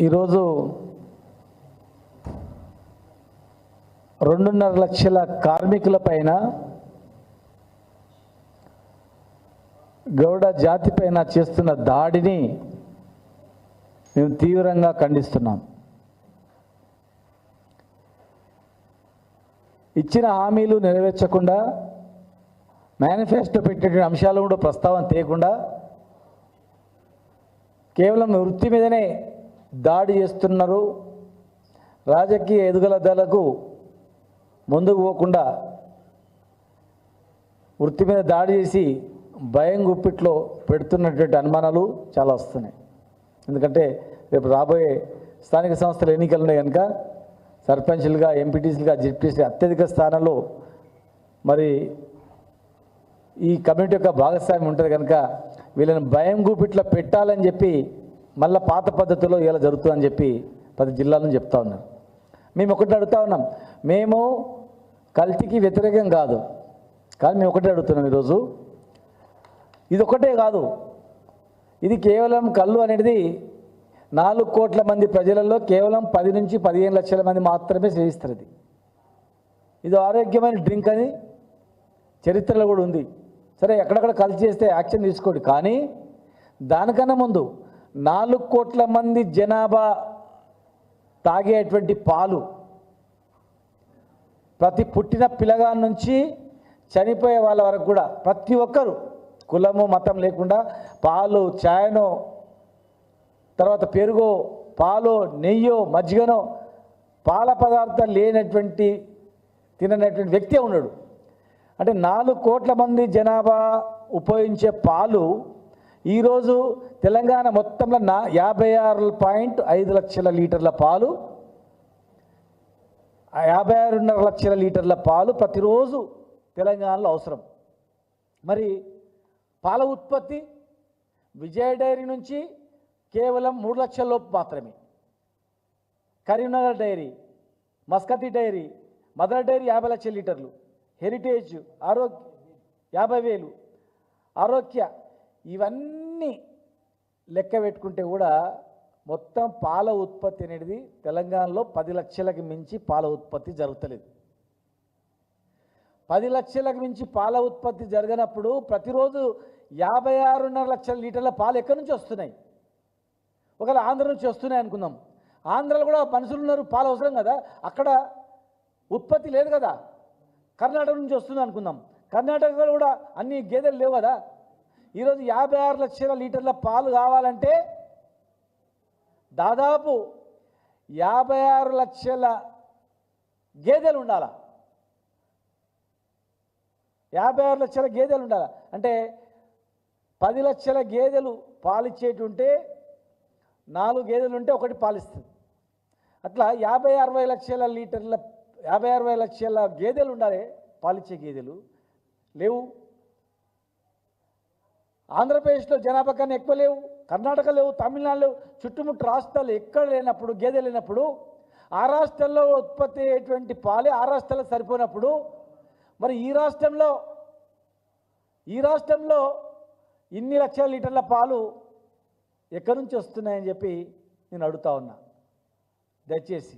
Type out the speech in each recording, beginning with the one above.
ఈరోజు రెండున్నర లక్షల కార్మికుల పైన గౌడ జాతి పైన చేస్తున్న దాడిని మేము తీవ్రంగా ఖండిస్తున్నాం. ఇచ్చిన హామీలు నెరవేర్చకుండా మేనిఫెస్టో పెట్టిన అంశాలు కూడా ప్రస్తావన తీయకుండా కేవలం వృత్తి మీదనే దాడి చేస్తున్నారు. రాజకీయ ఎదుగుదలకు ముందుకు పోకుండా వృత్తి మీద దాడి చేసి భయం గుప్పిట్లో పెడుతున్నటువంటి అనుమానాలు చాలా వస్తున్నాయి. ఎందుకంటే రేపు రాబోయే స్థానిక సంస్థల ఎన్నికలు ఉన్నాయి కనుక సర్పంచ్లుగా ఎంపీటీసీలుగా జెడ్పీసీ అత్యధిక స్థానంలో మరి ఈ కమ్యూనిటీ యొక్క భాగస్వామ్యం ఉంటుంది కనుక వీళ్ళని భయం గుప్పిట్లో పెట్టాలని చెప్పి మళ్ళీ పాత పద్ధతిలో ఇలా జరుగుతుందని చెప్పి పది జిల్లాలను చెప్తా ఉన్నారు. మేము ఒకటి అడుగుతా ఉన్నాం. మేము కల్తీకి వ్యతిరేకం కాదు. కానీ మేము ఒకటే అడుగుతున్నాం ఈరోజు. ఇది ఒకటే కాదు. ఇది కేవలం కళ్ళు అనేది నాలుగు కోట్ల మంది ప్రజలలో కేవలం పది నుంచి పదిహేను లక్షల మంది మాత్రమే సేవిస్తారు ఇది ఇది ఆరోగ్యమైన డ్రింక్ అని చరిత్రలో కూడా ఉంది. సరే ఎక్కడెక్కడ కలిసి చేస్తే యాక్షన్ తీసుకోండి. కానీ దానికన్నా ముందు నాలుగు కోట్ల మంది జనాభా తాగేటువంటి పాలు ప్రతి పుట్టిన పిల్లగా నుంచి చనిపోయే వాళ్ళ వరకు కూడా ప్రతి ఒక్కరు కులము మతం లేకుండా పాలు ఛాయనో తర్వాత పెరుగో పాలో నెయ్యో మజ్జిగనో పాల పదార్థాలు లేనటువంటి తిననటువంటి వ్యక్తి ఉన్నాడు. అంటే నాలుగు కోట్ల మంది జనాభా ఉపయోగించే పాలు ఈరోజు తెలంగాణ మొత్తంలో నా యాభై ఆరు పాయింట్ ఐదు లక్షల లీటర్ల పాలు యాభై ఆరున్నర లక్షల లీటర్ల పాలు ప్రతిరోజు తెలంగాణలో అవసరం. మరి పాల ఉత్పత్తి విజయ డైరీ నుంచి కేవలం మూడు లక్షల లోపు మాత్రమే. Karimnagar dairy Maskati dairy mother dairy యాభై లక్షల లీటర్లు హెరిటేజ్ ఆరోగ్య యాభై వేలు ఆరోగ్య ఇవన్నీ లెక్క పెట్టుకుంటే కూడా మొత్తం పాల ఉత్పత్తి అనేది తెలంగాణలో పది లక్షలకు మించి పాల ఉత్పత్తి జరుగుతలేదు. పది లక్షలకు మించి పాల ఉత్పత్తి జరగనప్పుడు ప్రతిరోజు యాభై ఆరున్నర లక్షల లీటర్ల పాలు ఎక్కడి నుంచి వస్తున్నాయి? ఒకవేళ ఆంధ్ర నుంచి వస్తున్నాయి అనుకుందాం. ఆంధ్రలో కూడా మనుషులు ఉన్నారు పాలు అవసరం కదా? అక్కడ ఉత్పత్తి లేదు కదా? కర్ణాటక నుంచి వస్తుంది అనుకుందాం. కర్ణాటకలో కూడా అన్ని గేదెలు లేవు కదా? ఈరోజు యాభై ఆరు లక్షల లీటర్ల పాలు కావాలంటే దాదాపు యాభై ఆరు లక్షల గేదెలు ఉండాల? యాభై ఆరు లక్షల గేదెలు ఉండాలి? అంటే పది లక్షల గేదెలు పాలిచ్చేటుంటే నాలుగు గేదెలు ఉంటే ఒకటి పాలిస్తుంది. అట్లా యాభై అరవై లక్షల లీటర్ల యాభై అరవై లక్షల గేదెలు ఉండాలి పాలిచ్చే గేదెలు లేవు. ఆంధ్రప్రదేశ్లో జనాభా కన్నా ఎక్కువ లేవు కర్ణాటక లేవు తమిళనాడు లేవు. చుట్టుముట్టు రాష్ట్రాలు ఎక్కడ లేనప్పుడు గేదె లేనప్పుడు ఆ రాష్ట్రాల్లో ఉత్పత్తి అయ్యేటువంటి పాలే ఆ రాష్ట్రాలకు సరిపోయినప్పుడు మరి ఈ రాష్ట్రంలో ఈ రాష్ట్రంలో ఇన్ని లక్షల లీటర్ల పాలు ఎక్కడి నుంచి వస్తున్నాయని చెప్పి నేను అడుగుతా ఉన్నా. దయచేసి.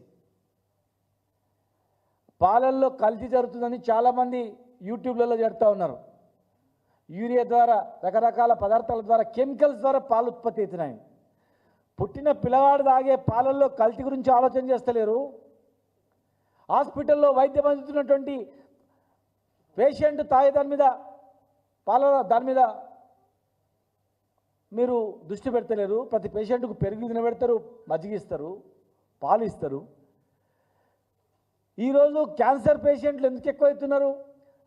పాలల్లో కల్తీ జరుగుతుందని చాలామంది యూట్యూబ్లలో చెప్తా ఉన్నారు. యూరియా ద్వారా రకరకాల పదార్థాల ద్వారా కెమికల్స్ ద్వారా పాలు ఉత్పత్తి అవుతున్నాయి. పుట్టిన పిల్లవాడు తాగే పాలల్లో కల్తీ గురించి ఆలోచన చేస్తలేరు. హాస్పిటల్లో వైద్యం అందుతున్నటువంటి పేషెంట్ తాగే దాని మీద పాల దాని మీద మీరు దృష్టి పెడతలేరు. ప్రతి పేషెంట్కు పెరుగు తినబెడతారు మజ్జిగిస్తారు పాలు ఇస్తారు. ఈరోజు క్యాన్సర్ పేషెంట్లు ఎందుకు ఎక్కువ అవుతున్నారు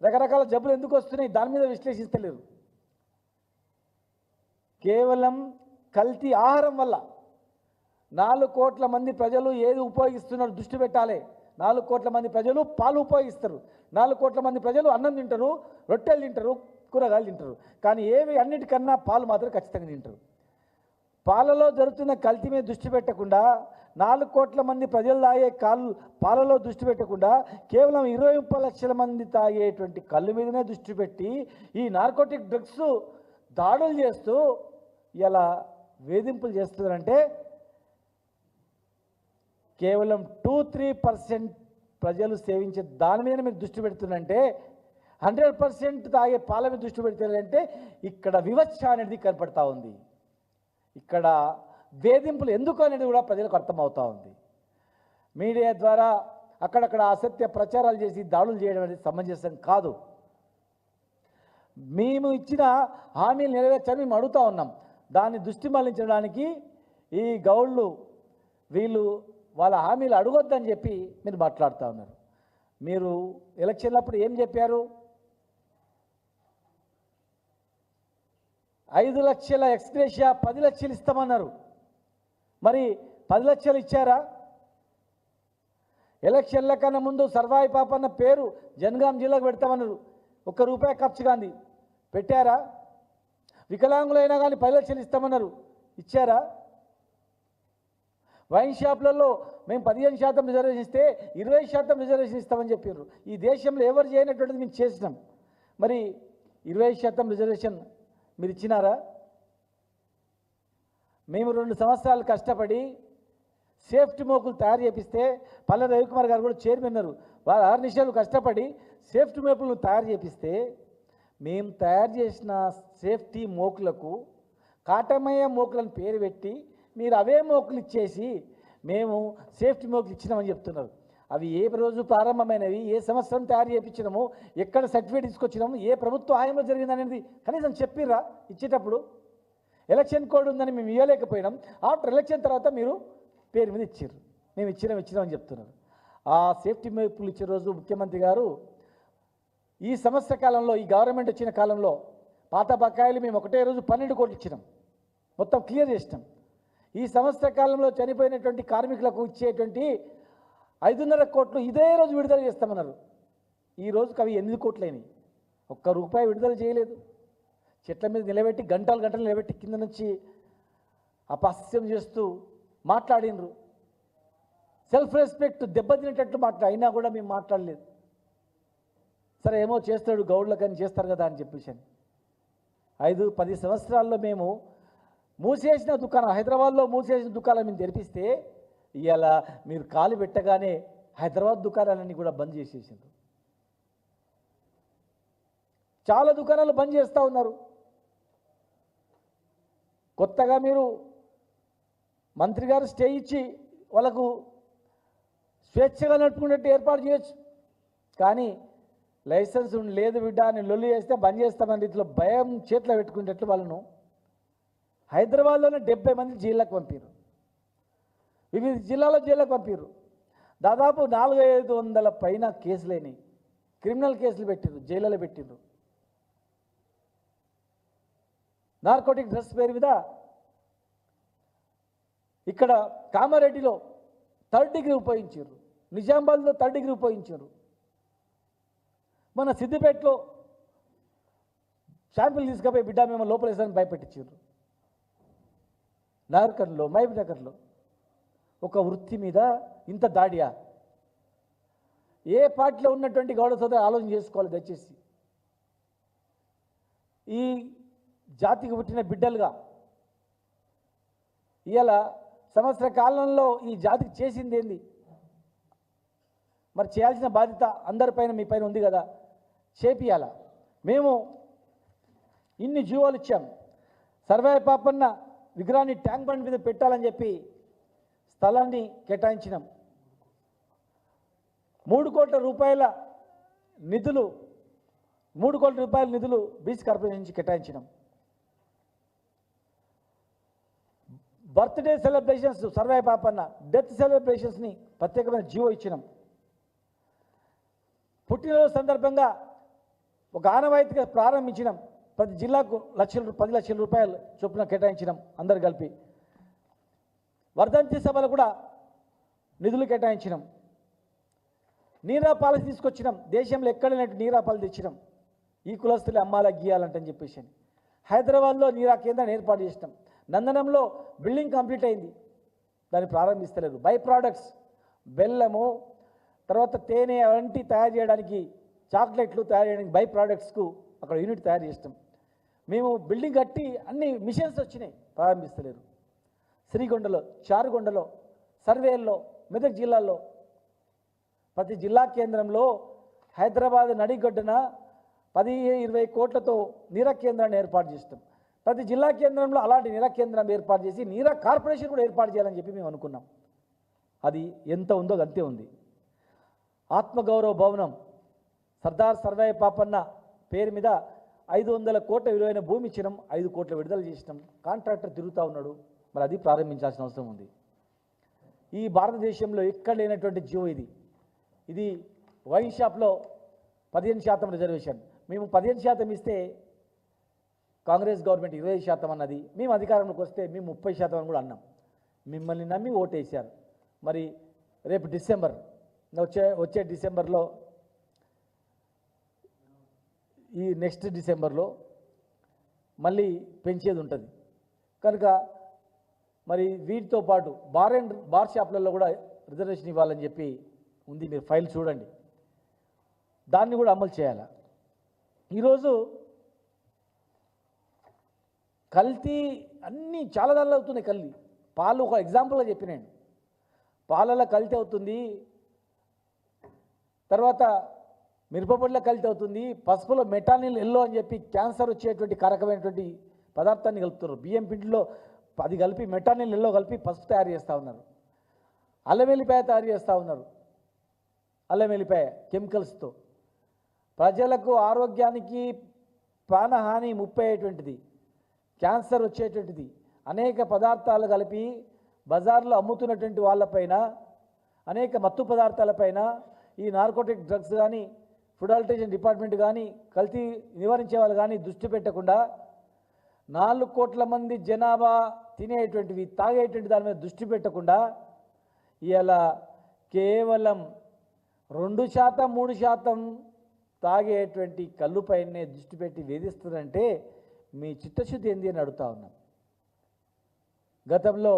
రకరకాల జబ్బులు ఎందుకు వస్తున్నాయి? దాని మీద విశ్లేషిస్తలేరు. కేవలం కల్తీ ఆహారం వల్ల నాలుగు కోట్ల మంది ప్రజలు ఏది ఉపయోగిస్తున్నారు దృష్టి పెట్టాలి. నాలుగు కోట్ల మంది ప్రజలు పాలు ఉపయోగిస్తారు. నాలుగు కోట్ల మంది ప్రజలు అన్నం తింటారు రొట్టెలు తింటారు కూరగాయలు తింటారు. కానీ ఏవి అన్నిటికన్నా పాలు మాత్రం ఖచ్చితంగా తింటారు. పాలలో జరుగుతున్న కల్తీ మీద దృష్టి పెట్టకుండా నాలుగు కోట్ల మంది ప్రజలు తాగే కాళ్ళు పాలలో దృష్టి పెట్టకుండా కేవలం ఇరవై ముప్పై లక్షల మంది తాగేటువంటి కళ్ళు మీదనే దృష్టి పెట్టి ఈ నార్కోటిక్ డ్రగ్స్ దాడులు చేస్తూ ఇలా వేధింపులు చేస్తున్నారంటే కేవలం టూ త్రీ పర్సెంట్ ప్రజలు సేవించే దాని మీద మీరు దృష్టి పెడుతుందంటే హండ్రెడ్ పర్సెంట్ తాగే పాల మీద దృష్టి పెడుతున్నారంటే ఇక్కడ వివక్ష అనేది కనపడతా ఉంది. ఇక్కడ వేధింపులు ఎందుకు అనేది కూడా ప్రజలకు అర్థమవుతూ ఉంది. మీడియా ద్వారా అక్కడక్కడ అసత్య ప్రచారాలు చేసి దాడులు చేయడం అనేది సమంజసం కాదు. మేము ఇచ్చిన హామీలు నెరవేర్చని మేము అడుగుతా ఉన్నాం. దాన్ని దృష్టి మళ్ళించడానికి ఈ గౌళ్ళు వీళ్ళు వాళ్ళ హామీలు అడగొద్దని చెప్పి మీరు మాట్లాడుతూ ఉన్నారు. మీరు ఎలక్షన్లప్పుడు ఏం చెప్పారు? ఐదు లక్షల ఎక్స్గ్రేషియా పది లక్షలు ఇస్తామన్నారు. మరి పది లక్షలు ఇచ్చారా? ఎలక్షన్ల కన్నా ముందు సర్వాయి పాపన్న పేరు జనగాం జిల్లాకు పెడతామన్నారు. ఒక్క రూపాయి ఖర్చు కాంది. పెట్టారా? వికలాంగులైనా కానీ పది లక్షలు ఇస్తామన్నారు. ఇచ్చారా? వైన్ షాప్లలో మేము పదిహేను శాతం రిజర్వేషన్ ఇస్తే ఇరవై శాతం రిజర్వేషన్ ఇస్తామని చెప్పారు ఈ దేశంలో ఎవరు చేయనటువంటిది మేము చేసినాం. మరి ఇరవై శాతం రిజర్వేషన్ మీరు ఇచ్చినారా? మేము రెండు సంవత్సరాలు కష్టపడి సేఫ్టీ మోకులు తయారు చేపిస్తే పల్లె రవికుమార్ గారు కూడా చైర్మన్నారు వారు ఆరు నిమిషాలు కష్టపడి సేఫ్టీ మోకులను తయారు చేపిస్తే మేము తయారు చేసిన సేఫ్టీ మోకులకు కాటమయ్య మోకులను పేరు పెట్టి మీరు అవే మోకులు ఇచ్చేసి మేము సేఫ్టీ మోకులు ఇచ్చినామని చెప్తున్నారు. అవి ఏ రోజు ప్రారంభమైనవి ఏ సంవత్సరం తయారు చేయించినాము ఎక్కడ సర్టిఫికేట్ తీసుకొచ్చినాము ఏ ప్రభుత్వ హాయంలో జరిగిందనేది కనీసం చెప్పిర్రా ఇచ్చేటప్పుడు? ఎలక్షన్ కోడ్ ఉందని మేము ఇవ్వలేకపోయినాం ఆఫ్టర్ ఎలక్షన్ తర్వాత మీరు పేరు మీద ఇచ్చారు మేము ఇచ్చినాం ఇచ్చినామని చెప్తున్నారు. ఆ సేఫ్టీ మేపులు ఇచ్చే రోజు ముఖ్యమంత్రి గారు ఈ సంవత్సర కాలంలో ఈ గవర్నమెంట్ వచ్చిన కాలంలో పాత బకాయిలు మేము ఒకటే రోజు పన్నెండు కోట్లు ఇచ్చినాం. మొత్తం క్లియర్ చేసినాం. ఈ సంవత్సర కాలంలో చనిపోయినటువంటి కార్మికులకు ఇచ్చేటువంటి ఐదున్నర కోట్లు ఇదే రోజు విడుదల చేస్తామన్నారు. ఈ రోజుకి అవి ఎనిమిది కోట్లయినాయి ఒక్క రూపాయి విడుదల చేయలేదు. చెట్ల మీద నిలబెట్టి గంటలు గంటలు నిలబెట్టి కింద నుంచి అపహాస్యం చేస్తూ మాట్లాడినరు. సెల్ఫ్ రెస్పెక్ట్ దెబ్బతినేటట్లు మాట్లా అయినా కూడా మేము మాట్లాడలేదు. సరే ఏమో చేస్తాడు గౌడ్లకని చేస్తారు కదా అని చెప్పేసి అని. ఐదు పది సంవత్సరాల్లో మేము మూసేసిన దుకాణం హైదరాబాద్లో మూసేసిన దుకాణాలు మేము తెరిపిస్తే ఇలా మీరు కాలు పెట్టగానే హైదరాబాద్ దుకాణాలన్నీ కూడా బంద్ చేసేసిండ్రు. చాలా దుకాణాలు బంద్ చేస్తూ ఉన్నారు. కొత్తగా మీరు మంత్రి గారు స్టే ఇచ్చి వాళ్ళకు స్వేచ్ఛగా నడుపుకునేట్టు ఏర్పాటు చేయొచ్చు. కానీ లైసెన్స్ ఉండి లేదు బిడ్డ అని లొల్లి చేస్తే బంద్ చేస్తామని రీతిలో భయం చేతిలో పెట్టుకునేటట్లు వాళ్ళను హైదరాబాద్లోనే డెబ్బై మంది జైళ్ళకు పంపారు వివిధ జిల్లాలో జైళ్ళకు పంపారు దాదాపు నాలుగు ఐదు వందల పైన కేసులేని క్రిమినల్ కేసులు పెట్టిర్రు జైళ్ళలో పెట్టిండ్రు నార్కోటిక్ డ్రగ్స్ పేరు మీద ఇక్కడ కామారెడ్డిలో థర్డ్ డిగ్రీ ఉపయోగించారు. నిజామాబాద్లో థర్డ్ డిగ్రీ ఉపయోగించారు. మన సిద్దిపేటలో శాంపిల్ తీసుకుపోయి బిడ్డ మేము లోపలేసారని భయపెట్టించారు. నార్కర్లో మహబూబ్ నగర్లో ఒక వృత్తి మీద ఇంత దాడియా? ఏ పార్టీలో ఉన్నటువంటి గౌడ సోదరు ఆలోచన చేసుకోవాలి దయచేసి? ఈ జాతికి పుట్టిన బిడ్డలుగా. ఇవాళ సంవత్సర కాలంలో ఈ జాతికి చేసింది ఏంది? మరి చేయాల్సిన బాధ్యత అందరిపైన మీ పైన ఉంది కదా. చేపియాల. మేము ఇన్ని జీవోలు ఇచ్చాం. సర్వే పాపన్న విగ్రహాన్ని ట్యాంక్ బండ్ మీద పెట్టాలని చెప్పి స్థలాన్ని కేటాయించినాం. మూడు కోట్ల రూపాయల నిధులు మూడు కోట్ల రూపాయల నిధులు బీచ్ కార్పొరేషన్ నుంచి కేటాయించినాం. Birthday celebrations Sarvai Papanna death సెలబ్రేషన్స్ని ప్రత్యేకమైన జీవో ఇచ్చినాం. పుట్టినరోజు సందర్భంగా ఒక ఆనవాయితీగా ప్రారంభించినాం. ప్రతి జిల్లాకు లక్షల పది లక్షల రూపాయలు చొప్పున కేటాయించినాం అందరు కలిపి. వర్ధంతి సభలు కూడా నిధులు కేటాయించినాం. నీరా పాలసీ తీసుకొచ్చినాం. దేశంలో ఎక్కడైనట్టు నీరా పాలసీ తెచ్చినాం. ఈ కులస్తులు అమ్మాలా గీయాలంటని చెప్పేసి హైదరాబాద్లో నీరా కేంద్రాన్ని ఏర్పాటు చేసినాం. నందనంలో బిల్డింగ్ కంప్లీట్ అయింది. దాన్ని ప్రారంభిస్తలేదు. బై ప్రోడక్ట్స్ బెల్లము తర్వాత తేనె వంటి తయారు చేయడానికి చాక్లెట్లు తయారు చేయడానికి బై ప్రోడక్ట్స్కు అక్కడ యూనిట్ తయారు చేస్తాం మేము బిల్డింగ్ కట్టి అన్ని మిషన్స్ వచ్చినాయి ప్రారంభిస్తలేరు శ్రీగొండలో చారుగొండలో సర్వేల్లో మెదక్ జిల్లాలో ప్రతి జిల్లా కేంద్రంలో హైదరాబాద్ నడిగొడ్డన పది ఇరవై కోట్లతో నీరా కేంద్రాన్ని ఏర్పాటు చేస్తాం ప్రతి జిల్లా కేంద్రంలో అలాంటి నీరా కేంద్రం ఏర్పాటు చేసి నీరా కార్పొరేషన్ కూడా ఏర్పాటు చేయాలని చెప్పి మేము అనుకున్నాం. అది ఎంత ఉందో అంతే ఉంది. ఆత్మగౌరవ భవనం సర్దార్ సర్వాయ పాపన్న పేరు మీద ఐదు వందల కోట్ల విలువైన భూమి ఇచ్చినాం. ఐదు కోట్ల విడుదల చేసినాం. కాంట్రాక్టర్ తిరుగుతూ ఉన్నాడు. మరి అది ప్రారంభించాల్సిన అవసరం ఉంది. ఈ భారతదేశంలో ఎక్కడ లేనటువంటి జీవో ఇది. ఇది వైన్ షాప్లో పదిహేను శాతం రిజర్వేషన్. మేము పదిహేను శాతం ఇస్తే కాంగ్రెస్ గవర్నమెంట్ ఇరవై శాతం అన్నది మేము అధికారంలోకి వస్తే మేము ముప్పై శాతం అని కూడా అన్నాం. మిమ్మల్ని నమ్మి ఓటేశారు. మరి రేపు డిసెంబర్ వచ్చే వచ్చే డిసెంబర్లో ఈ నెక్స్ట్ డిసెంబర్లో మళ్ళీ పెంచేది ఉంటుంది. కనుక మరి వీటితో పాటు బార్ అండ్ బార్ షాప్లలో కూడా రిజర్వేషన్ ఇవ్వాలని చెప్పి ఉంది. మీరు ఫైల్ చూడండి. దాన్ని కూడా అమలు చేయాలి? ఈరోజు కల్తీ అన్నీ చాలా దానిలో అవుతున్నాయి కల్తీ పాలు ఒక ఎగ్జాంపుల్గా చెప్పినాను పాలలో కల్తీ అవుతుంది. తర్వాత మిరపపొడిలో కల్తీ అవుతుంది. పసుపులో మెటానిల్ ఎల్లో అని చెప్పి క్యాన్సర్ వచ్చేటువంటి కారకమైనటువంటి పదార్థాన్ని కలుపుతున్నారు. బియ్యం పిండిలో అది కలిపి మెటానిల్ ఎల్లో కలిపి పసుపు తయారు చేస్తూ ఉన్నారు. అల్లం వెల్లిపాయ తయారు చేస్తూ ఉన్నారు. అల్లం వెల్లిపాయ కెమికల్స్తో ప్రజలకు ఆరోగ్యానికి ప్రాణహాని ముప్పై అయ్యేటువంటిది. క్యాన్సర్ వచ్చేటువంటిది అనేక పదార్థాలు కలిపి బజార్లో అమ్ముతున్నటువంటి వాళ్ళపైన అనేక మత్తు పదార్థాలపైన ఈ నార్కోటిక్ డ్రగ్స్ కానీ ఫుడ్ ఆల్టరేషన్ డిపార్ట్మెంట్ కానీ కల్తీ నివారించే వాళ్ళు కానీ దృష్టి పెట్టకుండా నాలుగు కోట్ల మంది జనాభా తినేటువంటివి తాగేటువంటి దాని మీద దృష్టి పెట్టకుండా ఇలా కేవలం రెండు శాతం మూడు శాతం తాగేటువంటి కళ్ళుపైనే దృష్టి పెట్టి వేధిస్తుందంటే మీ చిత్తశుద్ధి ఏంది అని అడుగుతా ఉన్నాం. గతంలో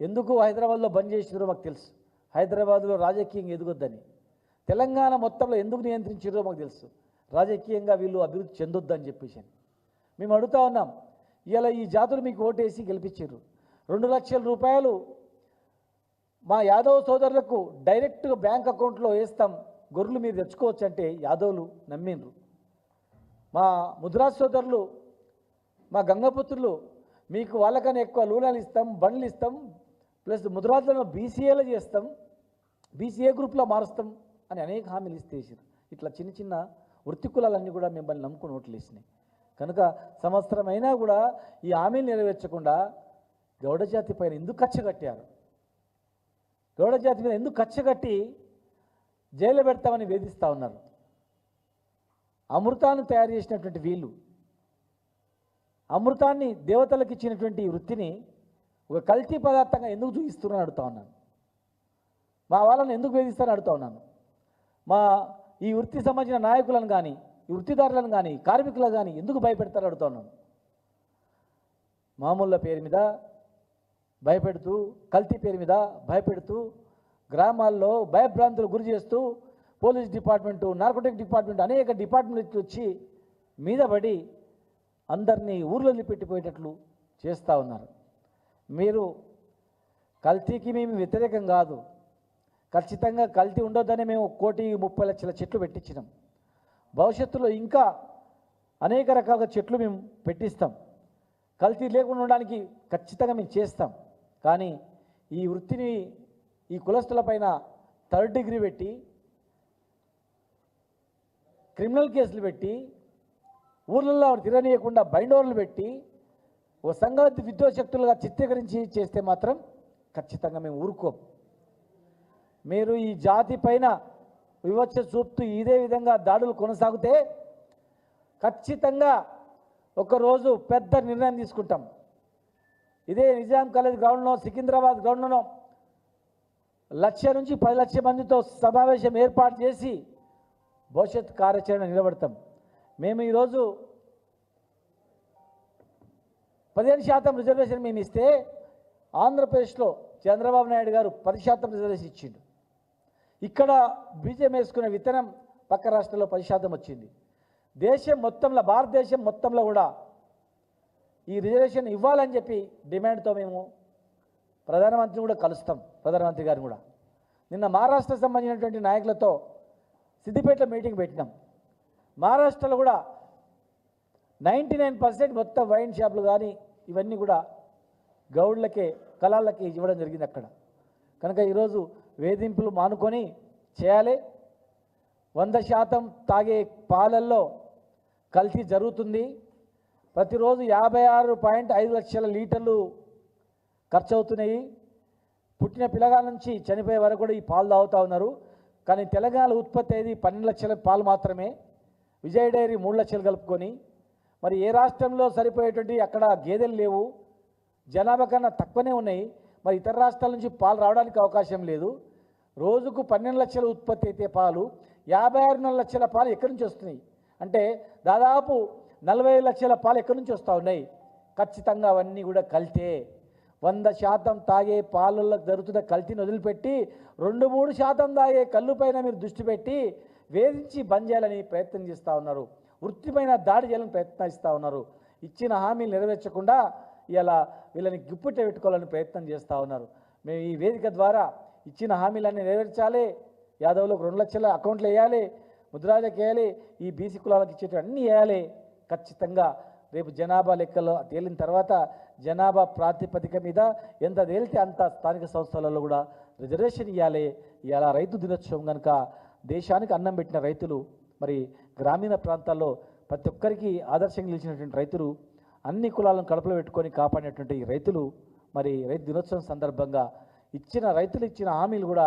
ఎందుకు హైదరాబాద్లో బంద్ చేసినారో మాకు తెలుసు. హైదరాబాద్లో రాజకీయం ఎదుగొద్దని. తెలంగాణ మొత్తంలో ఎందుకు నియంత్రించారో మాకు తెలుసు. రాజకీయంగా వీళ్ళు అభివృద్ధి చెందొద్దని చెప్పేసి మేము అడుగుతా ఉన్నాం ఇలా ఈ జాతులు మీకు ఓటేసి గెలిపించారు రెండు లక్షల రూపాయలు మా యాదవ్ సోదరులకు డైరెక్ట్గా బ్యాంక్ అకౌంట్లో వేస్తాం గొర్రెలు మీరు తెచ్చుకోవచ్చు అంటే యాదవులు నమ్మిండ్రు. మా ముద్రా సోదరులు మా గంగపుత్రులు మీకు వాళ్ళకన్నా ఎక్కువ లూనాలు ఇస్తాం బండ్లు ఇస్తాం ప్లస్ ముద్రాజులను బీసీఏలో చేస్తాం బీసీఏ గ్రూప్లో మారుస్తాం అని అనేక హామీలు ఇస్తేసారు ఇట్లా చిన్న చిన్న వృత్తి కులాలన్నీ కూడా మిమ్మల్ని నమ్ముకుని ఓట్లు వేసినాయి. కనుక సంవత్సరం అయినా కూడా ఈ హామీలు నెరవేర్చకుండా గౌడజాతి పైన ఎందుకు కచ్చ కట్టారు? గౌడజాతి మీద ఎందుకు కచ్చ కట్టి జైలు పెడతామని వేధిస్తూ ఉన్నారు? అమృతాన్ని తయారు చేసినటువంటి వీళ్ళు అమృతాన్ని దేవతలకు ఇచ్చినటువంటి ఈ వృత్తిని ఒక కల్తీ పదార్థంగా ఎందుకు చూపిస్తున్నారని అడుగుతా ఉన్నాను. మా వాళ్ళని ఎందుకు వేధిస్తారని అడుగుతా ఉన్నాను. మా ఈ వృత్తి సంబంధించిన నాయకులను కానీ ఈ వృత్తిదారులను కానీ కార్మికులను కానీ ఎందుకు భయపెడతారని అడుగుతా ఉన్నాను. మామూళ్ళ పేరు మీద భయపెడుతూ కల్తీ పేరు మీద భయపెడుతూ గ్రామాల్లో భయభ్రాంతులు గురి చేస్తూ పోలీస్ డిపార్ట్మెంటు నార్కోటిక్ డిపార్ట్మెంట్ అనేక డిపార్ట్మెంట్లు వచ్చి మీద పడి అందరినీ ఊర్లో పెట్టిపోయేటట్లు చేస్తూ ఉన్నారు. మీరు కల్తీకి మేము వ్యతిరేకం కాదు. ఖచ్చితంగా కల్తీ ఉండొద్దనే మేము కోటి ముప్పై లక్షల చెట్లు పెట్టించినాం. భవిష్యత్తులో ఇంకా అనేక రకాల చెట్లు మేము పెట్టిస్తాం. కల్తీ లేకుండా ఉండడానికి ఖచ్చితంగా మేము చేస్తాం. కానీ ఈ వృత్తిని ఈ కులస్తులపైన థర్డ్ డిగ్రీ పెట్టి క్రిమినల్ కేసులు పెట్టి ఊర్లలో తిరగనీయకుండా బైండోర్లు పెట్టి ఓ సంఘాతి విద్యోశక్తులుగా చిత్రీకరించి చేస్తే మాత్రం ఖచ్చితంగా మేము ఊరుకోం. మీరు ఈ జాతి పైన వివక్ష చూపుతూ ఇదే విధంగా దాడులు కొనసాగితే ఖచ్చితంగా ఒకరోజు పెద్ద నిర్ణయం తీసుకుంటాం. ఇదే నిజాం కాలేజ్ గ్రౌండ్లో సికింద్రాబాద్ గ్రౌండ్లో లక్ష నుంచి పది లక్షల మందితో సమావేశం ఏర్పాటు చేసి భవిష్యత్ కార్యాచరణ నిలబడతాం. మేము ఈరోజు పదిహేను శాతం రిజర్వేషన్ మేము ఇస్తే ఆంధ్రప్రదేశ్లో చంద్రబాబు నాయుడు గారు పది శాతం రిజర్వేషన్ ఇచ్చిండు. ఇక్కడ బీజేపీ వేసుకునే విత్తనం పక్క రాష్ట్రంలో పది శాతం వచ్చింది. దేశం మొత్తంలో భారతదేశం మొత్తంలో కూడా ఈ రిజర్వేషన్ ఇవ్వాలని చెప్పి డిమాండ్తో మేము ప్రధానమంత్రిని కూడా కలుస్తాం ప్రధానమంత్రి గారిని కూడా. నిన్న మహారాష్ట్ర సంబంధించినటువంటి నాయకులతో సిద్దిపేటలో మీటింగ్ పెట్టినాం. మహారాష్ట్రలో కూడా నైంటీ నైన్ పర్సెంట్ మొత్తం వైన్ షాపులు కానీ ఇవన్నీ కూడా గౌడ్లకే కళాలకి ఇవ్వడం జరిగింది అక్కడ. కనుక ఈరోజు వేధింపులు మానుకొని చేయాలి. వంద శాతం తాగే పాలల్లో కల్తీ జరుగుతుంది. ప్రతిరోజు యాభై ఆరు పాయింట్ ఐదు లక్షల లీటర్లు ఖర్చు అవుతున్నాయి పుట్టిన పిల్లగాల నుంచి చనిపోయే వరకు కూడా ఈ పాలు తాగుతూ ఉన్నారు. కానీ తెలంగాణలో ఉత్పత్తి అయ్యేది పన్నెండు లక్షల పాలు మాత్రమే. విజయ డైరీ మూడు లక్షలు కలుపుకొని మరి ఏ రాష్ట్రంలో సరిపోయేటువంటి అక్కడ గేదెలు లేవు జనాభా కన్నా తక్కువనే ఉన్నాయి మరి ఇతర రాష్ట్రాల నుంచి పాలు రావడానికి అవకాశం లేదు. రోజుకు పన్నెండు లక్షల ఉత్పత్తి అయితే పాలు యాభై ఆరు లక్షల పాలు ఎక్కడి నుంచి వస్తున్నాయి? అంటే దాదాపు నలభై లక్షల పాలు ఎక్కడి నుంచి వస్తూ ఉన్నాయి? ఖచ్చితంగా అవన్నీ కూడా కల్తే. వంద శాతం తాగే పాలల్లో జరుగుతున్న కల్తీని వదిలిపెట్టి రెండు మూడు శాతం తాగే కళ్ళు పైన మీరు దృష్టి పెట్టి వేధించి బంద్ చేయాలని ప్రయత్నం చేస్తూ ఉన్నారు. వృత్తిపైన దాడి చేయాలని ప్రయత్నిస్తూ ఉన్నారు. ఇచ్చిన హామీలు నెరవేర్చకుండా ఇలా వీళ్ళని గిప్పుట్ట పెట్టుకోవాలని ప్రయత్నం చేస్తూ ఉన్నారు. మేము ఈ వేదిక ద్వారా ఇచ్చిన హామీలన్నీ నెరవేర్చాలి. యాదవ్లకు రెండు లక్షల అకౌంట్లు వేయాలి. ముద్రాజకి వేయాలి. ఈ బీసీ కులాలకు ఇచ్చేటివి అన్నీ వేయాలి. ఖచ్చితంగా రేపు జనాభా లెక్కలో తేలిన తర్వాత జనాభా ప్రాతిపదిక మీద ఎంత తేలితే అంత స్థానిక సంస్థలలో కూడా రిజర్వేషన్ ఇవ్వాలి ఇలా రైతు దినోత్సవం కనుక దేశానికి అన్నం పెట్టిన రైతులు మరి గ్రామీణ ప్రాంతాల్లో ప్రతి ఒక్కరికి ఆదర్శంగా నిలిచినటువంటి రైతులు అన్ని కులాలను కడుపులో పెట్టుకొని కాపాడినటువంటి ఈ రైతులు మరి రైతు దినోత్సవం సందర్భంగా ఇచ్చిన రైతులు ఇచ్చిన హామీలు కూడా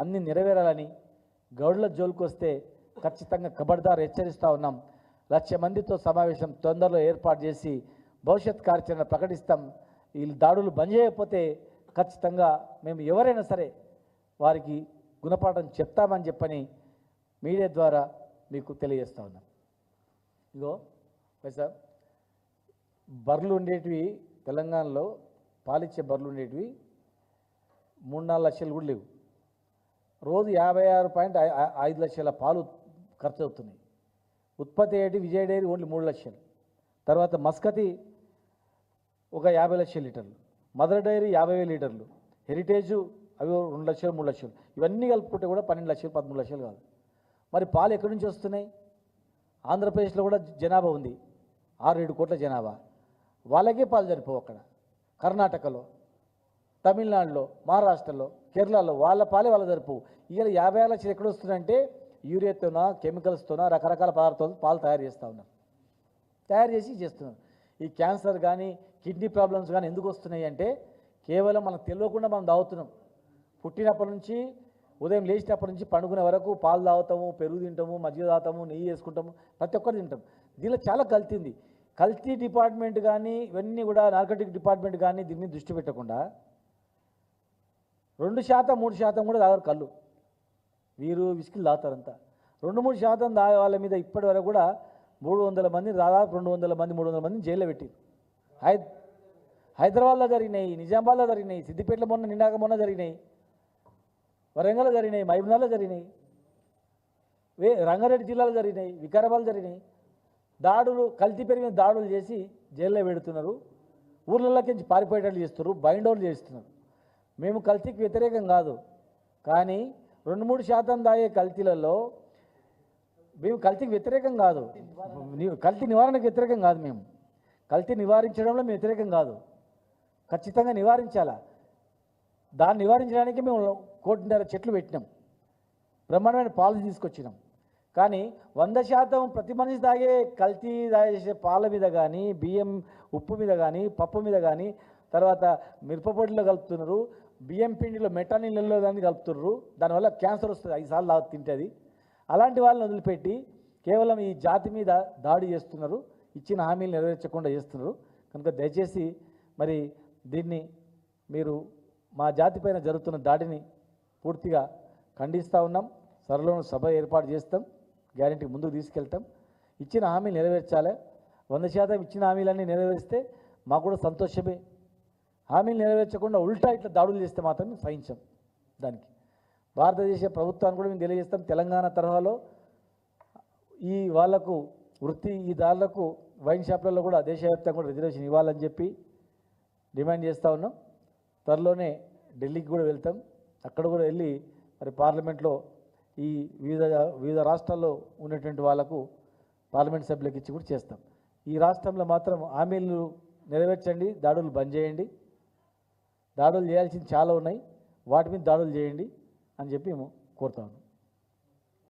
అన్ని నెరవేరాలని గౌడ్ల జోలికి వస్తే ఖచ్చితంగా కబడ్దార్ హెచ్చరిస్తూ ఉన్నాం. లక్ష మందితో సమావేశం తొందరలో ఏర్పాటు చేసి భవిష్యత్ కార్యాచరణ ప్రకటిస్తాం. ఈ దాడులు బంద్ చేయకపోతే ఖచ్చితంగా మేము ఎవరైనా సరే వారికి గుణపాఠం చెప్తామని చెప్పని మీడియా ద్వారా మీకు తెలియజేస్తా ఉన్నాం. ఇగో సార్ బర్రెలు ఉండేటివి తెలంగాణలో పాలిచ్చే బర్రెలు ఉండేటివి మూడు నాలుగు లక్షలు కూడా లేవు. రోజు యాభై ఆరు పాయింట్ ఐదు లక్షల పాలు ఖర్చు అవుతున్నాయి. ఉత్పత్తి అయ్యేటి విజయ డైరీ ఓన్లీ మూడు లక్షలు. తర్వాత మస్కతి ఒక యాభై లక్షల లీటర్లు. మదర్ డైరీ యాభై వేల లీటర్లు. హెరిటేజు అవి రెండు లక్షలు మూడు లక్షలు. ఇవన్నీ కలుపుకుంటే కూడా పన్నెండు లక్షలు పదమూడు లక్షలు కాదు. మరి పాలు ఎక్కడి నుంచి వస్తున్నాయి? ఆంధ్రప్రదేశ్లో కూడా జనాభా ఉంది. ఆరు ఏడు కోట్ల జనాభా. వాళ్ళకే పాలు సరిపోవు అక్కడ. కర్ణాటకలో తమిళనాడులో మహారాష్ట్రలో కేరళలో వాళ్ళ పాలే వాళ్ళ సరిపోవు. ఇవాళ యాభై ఆరు లక్షలు ఎక్కడ వస్తుందంటే యూరియాతోనా కెమికల్స్తోనా రకరకాల పదార్థాలతో పాలు తయారు చేస్తూ ఉన్నారు. తయారు చేసి చేస్తున్నారు. ఈ క్యాన్సర్ కానీ కిడ్నీ ప్రాబ్లమ్స్ కానీ ఎందుకు వస్తున్నాయి అంటే కేవలం మనకు తెలియకుండా మనం దాగుతున్నాం. పుట్టినప్పటి నుంచి ఉదయం లేచినప్పటి నుంచి పండుకునే వరకు పాలు తాగుతాము పెరుగు తింటాము మజ్జిగ తాగుతాము నెయ్యి వేసుకుంటాము ప్రతి ఒక్కరు తింటాం. దీనిలో చాలా కల్తీ ఉంది. కల్తీ డిపార్ట్మెంట్ కానీ ఇవన్నీ కూడా నార్కటిక్ డిపార్ట్మెంట్ కానీ దీని మీద దృష్టి పెట్టకుండా రెండు శాతం మూడు శాతం కూడా తాగరు కళ్ళు. వీరు విసికిలు తాగుతారంతా. రెండు మూడు శాతం తాగే వాళ్ళ మీద ఇప్పటి వరకు కూడా మూడు వందల మంది దాదాపు రెండు వందల మంది మూడు వందల మంది జైల్లో పెట్టారు. హై హైదరాబాద్లో జరిగినాయి నిజామాబాద్లో జరిగినాయి సిద్దిపేటలో మొన్న నిండాక మొన్న జరిగినాయి. వరంగల్లో జరిగినాయి మహబూబ్నగర్లో జరిగినాయి వే రంగారెడ్డి జిల్లాలో జరిగినాయి వికారాబాద్ జరిగినాయి. దాడులు కల్తీ పెరిగిన దాడులు చేసి జైల్లో పెడుతున్నారు. ఊర్లలోకి పారిపోయేటట్లు చేస్తున్నారు బైండోలు చేస్తున్నారు. మేము కల్తీకి వ్యతిరేకం కాదు కానీ రెండు మూడు శాతం దాగే కల్తీలలో మేము కల్తీకి వ్యతిరేకం కాదు. కల్తీ నివారణకు వ్యతిరేకం కాదు మేము. కల్తీ నివారించడంలో మేము వ్యతిరేకం కాదు. ఖచ్చితంగా నివారించాలా? దాన్ని నివారించడానికి మేము కోటిన్నర చెట్లు పెట్టినాం. బ్రహ్మాండమైన పాలు తీసుకొచ్చినాం. కానీ వంద శాతం ప్రతి మనిషి తాగే కల్తీ తాగేసే పాల మీద కానీ బియ్యం ఉప్పు మీద కానీ పప్పు మీద కానీ తర్వాత మిరపపొడిలో కలుపుతున్నారు బియ్యం పిండిలో మెటానిల్లో దాన్ని కలుపుతున్నారు దానివల్ల క్యాన్సర్ వస్తుంది ఐదు సార్లు తింటుంది. అలాంటి వాళ్ళని వదిలిపెట్టి కేవలం ఈ జాతి మీద దాడి చేస్తున్నారు ఇచ్చిన హామీలు నెరవేర్చకుండా చేస్తున్నారు. కనుక దయచేసి మరి దీన్ని మీరు మా జాతి పైన జరుగుతున్న దాడిని పూర్తిగా ఖండిస్తూ ఉన్నాం. త్వరలో సభ ఏర్పాటు చేస్తాం. గ్యారెంటీ ముందుకు తీసుకెళ్తాం. ఇచ్చిన హామీలు నెరవేర్చాలి. వంద శాతం ఇచ్చిన హామీలన్నీ నెరవేరిస్తే మాకు కూడా సంతోషమే. హామీలు నెరవేర్చకుండా ఉల్టా ఇట్లా దాడులు చేస్తే మాత్రం మేము సహించాం దానికి. భారతదేశ ప్రభుత్వాన్ని కూడా మేము తెలియజేస్తాం. తెలంగాణ తరహాలో ఈ వాళ్ళకు వృత్తి ఈ దారులకు వైన్ షాప్లలో కూడా దేశవ్యాప్తంగా కూడా రిజర్వేషన్ ఇవ్వాలని చెప్పి డిమాండ్ చేస్తూ ఉన్నాం. త్వరలోనే ఢిల్లీకి కూడా వెళ్తాం. అక్కడ కూడా వెళ్ళి మరి పార్లమెంట్లో ఈ వివిధ వివిధ రాష్ట్రాల్లో ఉన్నటువంటి వాళ్ళకు పార్లమెంట్ సభ్యులకు ఇచ్చి కూడా చేస్తాం. ఈ రాష్ట్రంలో మాత్రం హామీలు నెరవేర్చండి దాడులు బంద్ చేయండి. దాడులు చేయాల్సింది చాలా ఉన్నాయి. వాటి మీద దాడులు చేయండి అని చెప్పి మేము కోరుతాము